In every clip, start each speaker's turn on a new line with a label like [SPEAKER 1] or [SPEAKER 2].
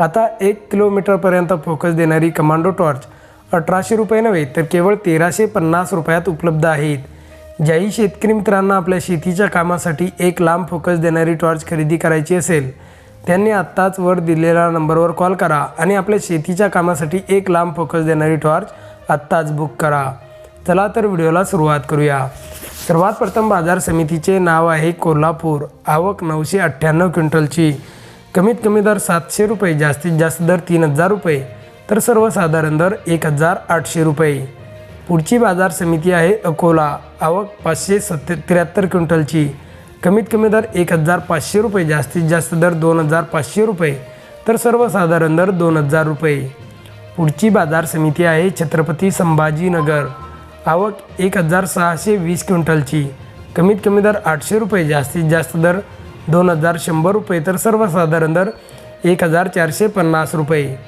[SPEAKER 1] आता एक किलोमीटरपर्यंत फोकस देणारी कमांडो टॉर्च अठराशे रुपये नव्हे तर केवळ तेराशे पन्नास रुपयात उपलब्ध आहेत. ज्याही शेतकरी मित्रांना आपल्या शेतीच्या कामासाठी एक लांब फोकस देणारी टॉर्च खरेदी करायची असेल त्यांनी आत्ताच वर दिलेल्या नंबरवर कॉल करा आणि आपल्या शेतीच्या कामासाठी एक लांब फोकस देणारी टॉर्च आत्ताच बुक करा. चला तर व्हिडिओला सुरुवात करूया. सर्वात प्रथम बाजार समितीचे नाव आहे कोल्हापूर आवक नऊशे अठ्ठ्याण्णव क्विंटलची. कमीत कमी दर सातशे रुपये जास्तीत जास्त दर तीन हजार रुपये तर सर्वसाधारण दर एक हजार आठशे रुपये. पुढची बाजार समिती आहे अकोला आवक पाचशे सत्ते त्र्याहत्तर क्विंटलची. कमीत कमी दर एक हजार पाचशे रुपये जास्तीत जास्त दर दोन हजार पाचशे रुपये तर सर्वसाधारण दर दोन हजार रुपये. पुढची बाजार समिती आहे छत्रपती संभाजीनगर आवक एक हजार सहाशे वीस क्विंटलची. कमीत कमी दर आठशे रुपये जास्तीत जास्त दर दोन हजार शंभर रुपये तर सर्वसाधारण दर एक हजार चारशे पन्नास रुपये.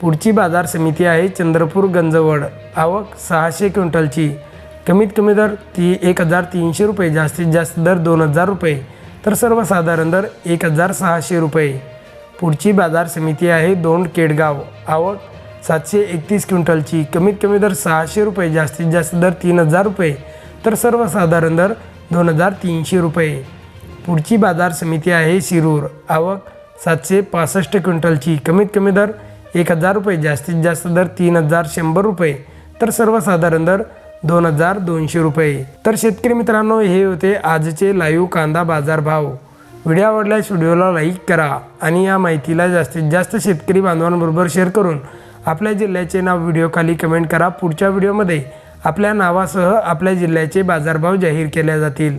[SPEAKER 1] पुढची बाजार समिती आहे चंद्रपूर गंजवड. आवक सहाशे क्विंटलची. कमीत कमी दर ती एक हजार तीनशे रुपये. जास्तीत जास्त दर दोन हजार रुपये. तर सर्वसाधारण दर एक हजार सहाशे रुपये. पुढची बाजार समिती आहे दोन केडगाव. आवक सातशे एकतीस क्विंटलची. कमीत कमी दर सहाशे रुपये. जास्तीत जास्त दर तीन हजार रुपये. तर सर्वसाधारण दर दोन हजार तीनशे रुपये. पुढची बाजार समिती आहे शिरूर. आवक सातशे पासष्ट क्विंटलची. कमीत कमी दर एक हजार रुपये जास्तीत जास्त दर तीन हजार शंभर रुपये. तर सर्वसाधारण दर दोन हजार दोनशे रुपये. तर शेतकरी मित्रांनो हे होते आजचे लाईव्ह कांदा बाजार भाव व्हिडिओ आवडल्यास व्हिडिओला लाईक करा आणि या माहितीला जास्तीत जास्त शेतकरी बांधवांबरोबर शेअर करून आपल्या जिल्ह्याचे नाव व्हिडिओखाली कमेंट करा. पुढच्या व्हिडिओमध्ये आपल्या नावासह आपल्या जिल्ह्याचे बाजारभाव जाहीर केले जातील.